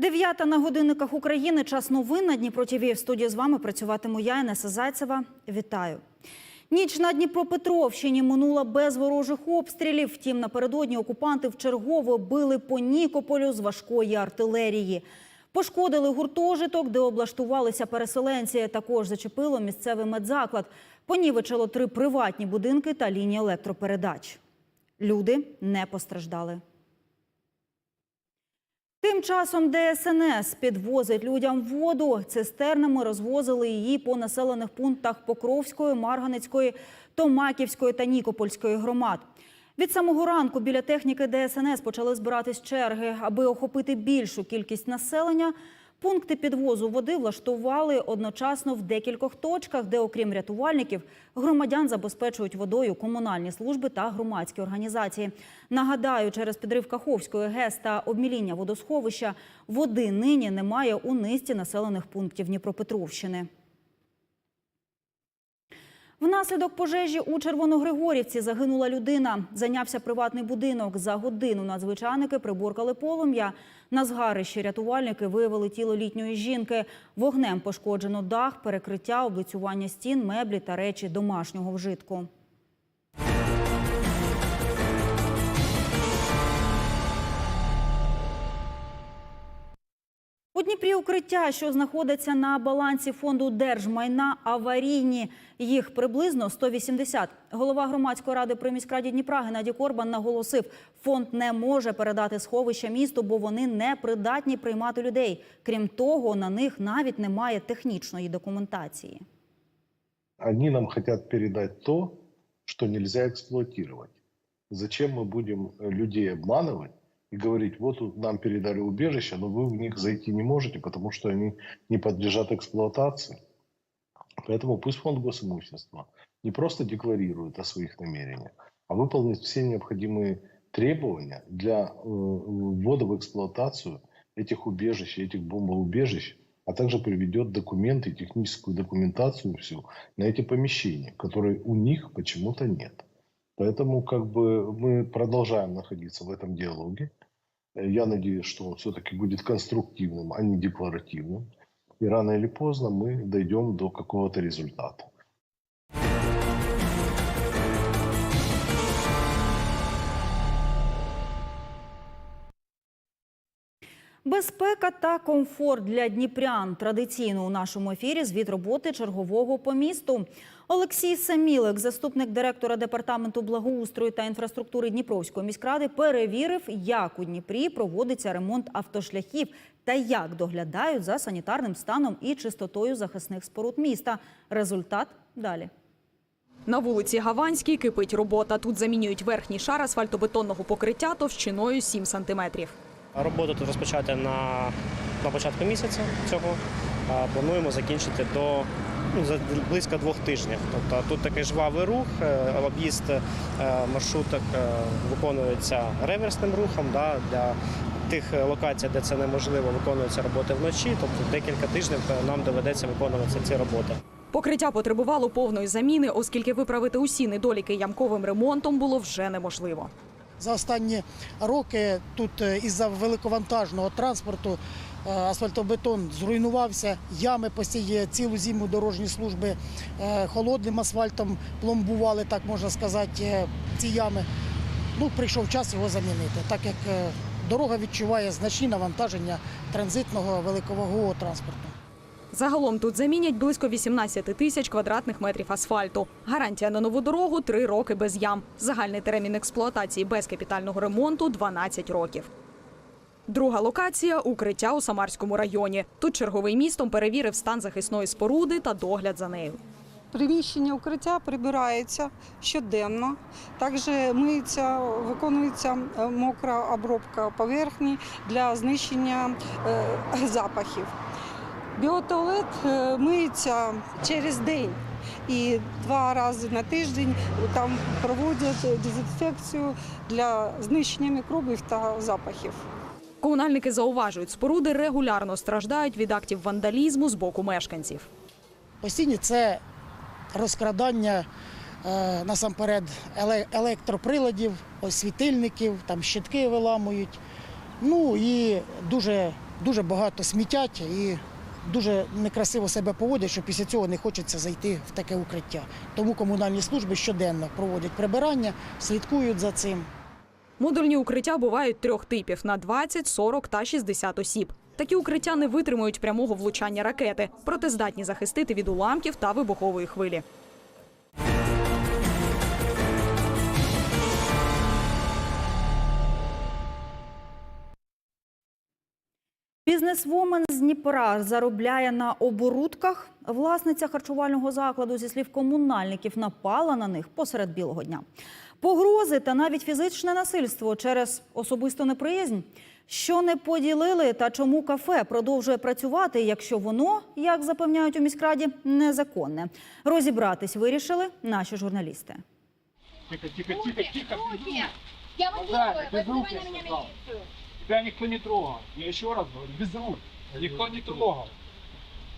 Дев'ята на годинниках України. Час новин на Дніпро ТВ. В студії з вами працюватиму я, Інеса Зайцева. Вітаю. Ніч на Дніпропетровщині минула без ворожих обстрілів. Втім, напередодні окупанти вчергово били по Нікополю з важкої артилерії. Пошкодили гуртожиток, де облаштувалися переселенці. Також зачепило місцевий медзаклад. Понівечило три приватні будинки та лінії електропередач. Люди не постраждали. Тим часом ДСНС підвозить людям воду. Цистернами розвозили її по населених пунктах Покровської, Марганецької, Томаківської та Нікопольської громад. Від самого ранку біля техніки ДСНС почали збиратись черги. Аби охопити більшу кількість населення, пункти підвозу води влаштували одночасно в декількох точках, де, окрім рятувальників, громадян забезпечують водою комунальні служби та громадські організації. Нагадаю, через підрив Каховської ГЕС та обміління водосховища води нині немає у низці населених пунктів Дніпропетровщини. Внаслідок пожежі у Червоногригорівці загинула людина. Зайнявся приватний будинок. За годину надзвичайники приборкали полум'я. На згарищі рятувальники виявили тіло літньої жінки. Вогнем пошкоджено дах, перекриття, облицювання стін, меблі та речі домашнього вжитку. Дніпрі укриття, що знаходиться на балансі фонду держмайна, аварійні. Їх приблизно 180. Голова громадської ради при міськраді Дніпра Геннадій Корбан наголосив, фонд не може передати сховища місту, бо вони не придатні приймати людей. Крім того, на них навіть немає технічної документації. Они нам хотят передать то, что нельзя эксплуатировать. Зачем мы будем э, людей обманывать И говорить, вот нам передали убежище, но вы в них зайти не можете, потому что они не подлежат эксплуатации. Поэтому пусть фонд госимущества не просто декларирует о своих намерениях, а выполнит все необходимые требования для э, ввода в эксплуатацию этих убежищ, этих бомбоубежищ, а также приведет документы, техническую документацию всю на эти помещения, которые у них почему-то нет. Поэтому как бы мы продолжаем находиться в этом диалоге. Э, Я надеюсь, что он все-таки будет конструктивным, а не декларативным. И рано или поздно мы дойдем до какого-то результата. Безпека та комфорт для дніпрян. Традиційно у нашому ефірі звіт роботи чергового по місту. Олексій Самілик, заступник директора департаменту благоустрою та інфраструктури Дніпровської міськради, перевірив, як у Дніпрі проводиться ремонт автошляхів та як доглядають за санітарним станом і чистотою захисних споруд міста. Результат далі. На вулиці Гаванській кипить робота. Тут замінюють верхній шар асфальтобетонного покриття товщиною 7 сантиметрів. Роботу тут розпочати на, на початку місяця цього. Плануємо закінчити до ну, за близько двох тижнів. Тобто тут такий жвавий рух, е, об'їзд е, маршруток е, виконується реверсним рухом. Да, для тих локацій, де це неможливо, виконуються роботи вночі. Тобто декілька тижнів нам доведеться виконувати ці роботи. Покриття потребувало повної заміни, оскільки виправити усі недоліки ямковим ремонтом було вже неможливо. За останні роки тут е, із-за великовантажного транспорту е, асфальтобетон зруйнувався, ями постійно цілу зиму дорожні служби е, холодним асфальтом пломбували, так можна сказати, ці ями. Ну, прийшов час його замінити, так як дорога відчуває значні навантаження транзитного великовагового транспорту. Загалом тут замінять близько 18 тисяч квадратних метрів асфальту. Гарантія на нову дорогу – 3 роки без ям. Загальний термін експлуатації без капітального ремонту – 12 років. Друга локація – укриття у Самарському районі. Тут черговий містом перевірив стан захисної споруди та догляд за нею. Приміщення укриття прибирається щоденно. Також миється, виконується е, мокра обробка поверхні для знищення е, запахів. Біотуалет е, миється через день. І два рази на тиждень там проводять дезінфекцію для знищення мікробів та запахів. Комунальники зауважують, споруди регулярно страждають від актів вандалізму з боку мешканців. Постійні це розкрадання е, насамперед електроприладів, ось світильників, там щитки виламують. Ну і дуже дуже багато смітять і дуже некрасиво себе поводять, що після цього не хочеться зайти в таке укриття. Тому комунальні служби щоденно проводять прибирання, слідкують за цим. Модульні укриття бувають трьох типів на 20, 40 та 60 осіб. Такі укриття не витримують прямого влучання ракети, проте здатні захистити від уламків та вибухової хвилі. Бізнесвумен з Дніпра заробляє на оборудках. Власниця харчувального закладу, зі слів комунальників, напала на них посеред білого дня. Погрози та навіть фізичне насильство через особисту неприязнь. Що не поділили та чому кафе продовжує працювати, якщо воно, як запевняють у міськраді, незаконне. Розібратись вирішили наші журналісти. Тихо, тихо, тихо, тихо. Я вас на меня сказал. милицию. Тебя никто не трогал. Я еще раз говорю, без рук. Никто не трогал.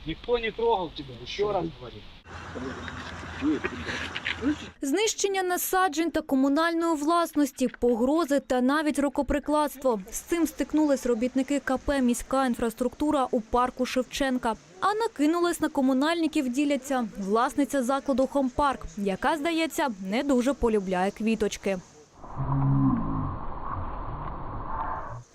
Никто не трогал тебя, еще раз говорю. Знищення насаджень та комунальної власності, погрози та навіть рукоприкладство. З цим стикнулись робітники КП «Міська інфраструктура» у парку Шевченка. А накинулись на комунальників діляться власниця закладу «Хомпарк», яка, здається, не дуже полюбляє квіточки.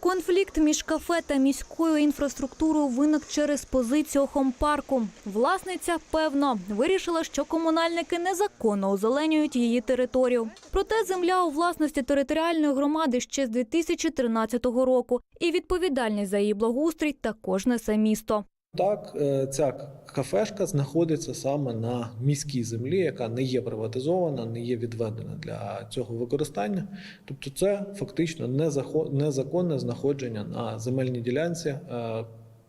Конфлікт між кафе та міською інфраструктурою виник через позицію хомпарку. Власниця, певно, вирішила, що комунальники незаконно озеленюють її територію. Проте земля у власності територіальної громади ще з 2013 року, і відповідальність за її благоустрій також несе місто. Так, е, ця кафешка знаходиться саме на міській землі, яка не є приватизована, не є відведена для цього використання. Тобто, це фактично незаконне знаходження на земельній ділянці е,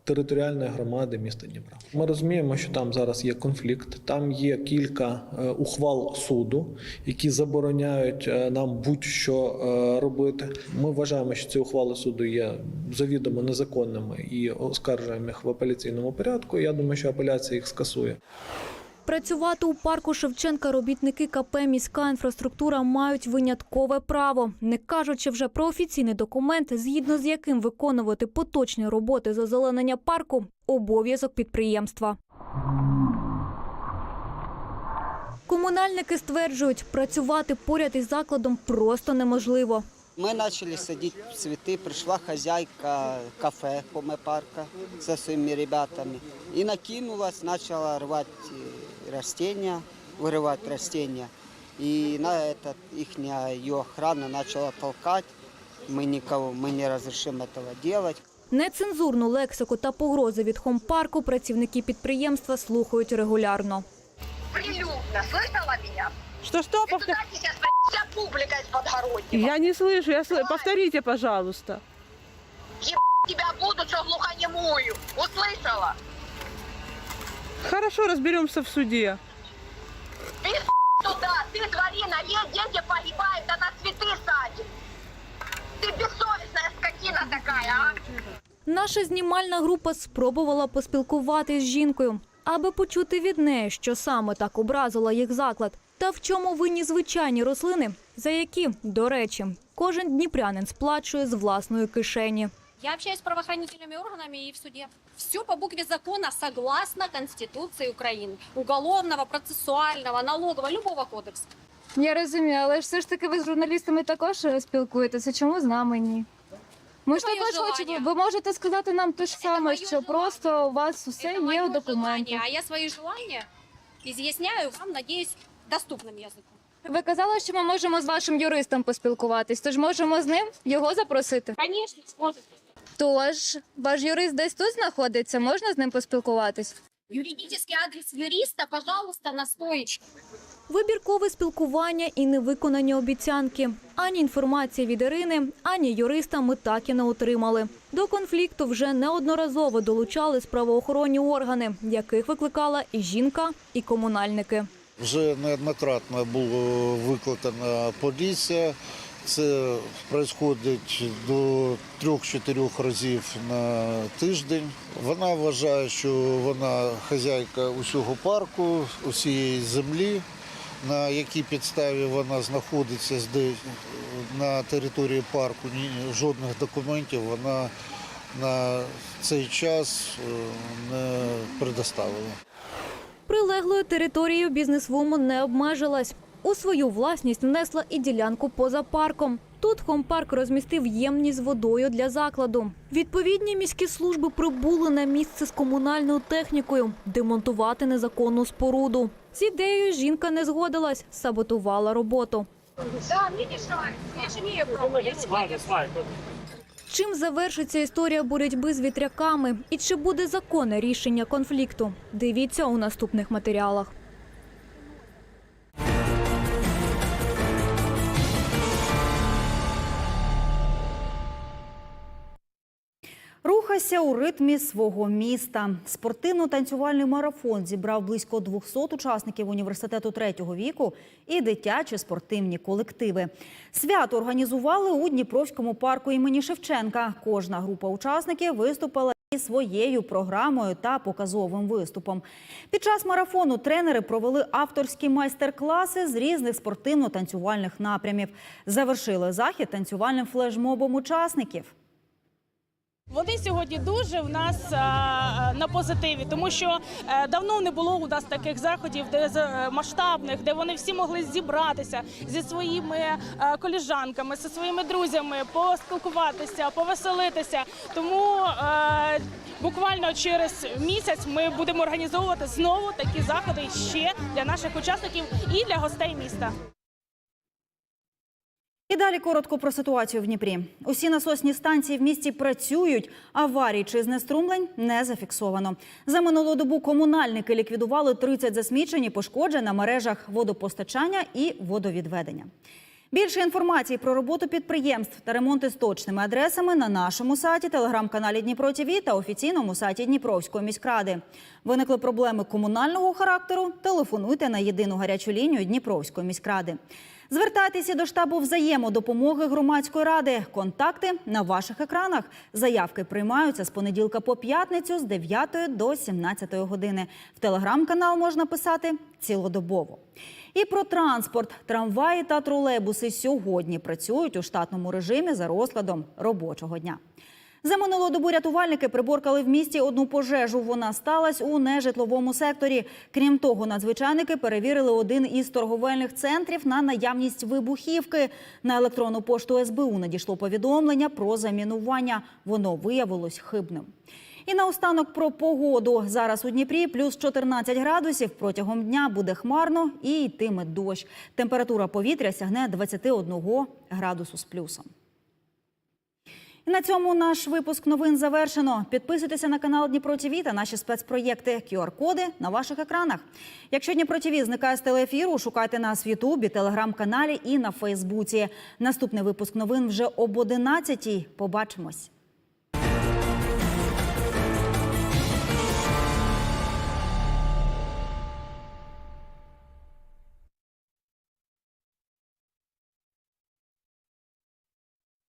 територіальної громади міста Дніпра. Ми розуміємо, що там зараз є конфлікт. Там є кілька е, ухвал суду, які забороняють е, нам будь-що е, робити. Ми вважаємо, що ці ухвали суду є завідомо незаконними і оскаржуємо їх в апеляційному порядку. Я думаю, що апеляція їх скасує. Працювати у парку Шевченка робітники КП «Міська інфраструктура» мають виняткове право, не кажучи вже про офіційний документ, згідно з яким виконувати поточні роботи з озеленення парку – обов'язок підприємства. Комунальники стверджують, працювати поряд із закладом просто неможливо. Мы начали садить цветы, пришла хозяйка кафе Хоме-парка со своими ребятами и накинулась, начала рвать э, растения, вырывать растения. И на этот их ее охрана начала толкать. Мы никого, мы не разрешим этого делать. Нецензурну лексику та погрози від хомпарку працівники підприємства слухають регулярно. Прилюдно, слышала меня? Что-что? И туда сейчас вся публика из подгороднего. Я не слышу, я сл... повторите, пожалуйста. Тебя буду, что глухонемую. Услышала? Хорошо, разберемся в суде. Ты туда, ты тварина, есть дети погибают, она цветы садит. Ты бессовестная скотина такая, а? Наша знімальна група спробувала поспілкуватись з жінкою, аби почути від неї, що саме так образила їх заклад, та в чому винні звичайні рослини, за які, до речі, кожен дніпрянин сплачує з власної кишені. Я общаюсь с правоохранительными органами и в суде. Все по букве закона согласно Конституции Украины. Уголовного, процессуального, налогового, любого кодекса. Я розумію, але ж все ж таки ви з журналістами також спілкуєтеся. Чому з нами ні? Ми ж Моє також желання. хочемо. Ви можете сказати нам те ж саме, моє що желання. просто у вас усе Это є мое у документах. желание, а я свои желания изъясняю вам, надеюсь, доступным языком. Ви казали, що ми можемо з вашим юристом поспілкуватись, тож можемо з ним його запросити. Конечно, сможете. Тож, ваш юрист десь тут знаходиться, можна з ним поспілкуватись? Юридический адрес юриста, пожалуйста, на стоечке. Вибіркове спілкування і невиконані обіцянки. Ані інформації від Ірини, ані юриста ми так і не отримали. До конфлікту вже неодноразово долучались правоохоронні органи, яких викликала і жінка, і комунальники. Вже неоднократно було викликана поліція. Це відбувається до трьох-чотирьох разів на тиждень. Вона вважає, що вона хазяйка усього парку, усієї землі, на якій підставі вона знаходиться на території парку. Ні, жодних документів вона на цей час е, не предоставили. Прилеглою територією бізнесвумен не обмежилась. У свою власність внесла і ділянку поза парком. Тут Хомпарк розмістив ємність з водою для закладу. Відповідні міські служби прибули на місце з комунальною технікою демонтувати незаконну споруду. З ідеєю жінка не згодилась, саботувала роботу. Чим завершиться історія боротьби з вітряками і чи буде законне рішення конфлікту? Дивіться у наступних матеріалах. Рухайся у ритмі свого міста. Спортивно-танцювальний марафон зібрав близько 200 учасників університету третього віку і дитячі спортивні колективи. Свято організували у Дніпровському парку імені Шевченка. Кожна група учасників виступила із своєю програмою та показовим виступом. Під час марафону тренери провели авторські майстер-класи з різних спортивно-танцювальних напрямів. Завершили захід танцювальним флешмобом учасників. Вони сьогодні дуже в нас на позитиві, тому що е, давно не було у нас таких заходів, де е, масштабних, де вони всі могли зібратися зі своїми е, коліжанками, зі своїми друзями, поспілкуватися, повеселитися. Тому е, буквально через місяць ми будемо організовувати знову такі заходи ще для наших учасників і для гостей міста. І далі коротко про ситуацію в Дніпрі. Усі насосні станції в місті працюють. Аварій чи знеструмлень не зафіксовано. За минулу добу комунальники ліквідували 30 засмічень і пошкоджень на мережах водопостачання і водовідведення. Більше інформації про роботу підприємств та ремонти з точними адресами на нашому сайті, телеграм-каналі Дніпро ТВ та офіційному сайті Дніпровської міськради. Виникли проблеми комунального характеру. Телефонуйте на єдину гарячу лінію Дніпровської міськради. Звертайтеся до штабу взаємодопомоги громадської ради. Контакти на ваших екранах. Заявки приймаються з понеділка по п'ятницю з 9 до 17 години. В телеграм-канал можна писати цілодобово. І про транспорт. Трамваї та тролейбуси сьогодні працюють у штатному режимі за розкладом робочого дня. За минулу добу рятувальники приборкали в місті одну пожежу. Вона сталася у нежитловому секторі. Крім того, надзвичайники перевірили один із торговельних центрів на наявність вибухівки. На електронну пошту СБУ надійшло повідомлення про замінування. Воно виявилось хибним. І наостанок про погоду. Зараз у Дніпрі плюс 14 градусів. Протягом дня буде хмарно і йтиме дощ. Температура повітря сягне 21 градусу з плюсом. На цьому наш випуск новин завершено. Підписуйтеся на канал Дніпро ТВ та наші спецпроєкти QR-коди на ваших екранах. Якщо Дніпро ТВ зникає з телеефіру, шукайте нас в Ютубі, телеграм-каналі і на Фейсбуці. Наступний випуск новин вже об 11 Побачимось.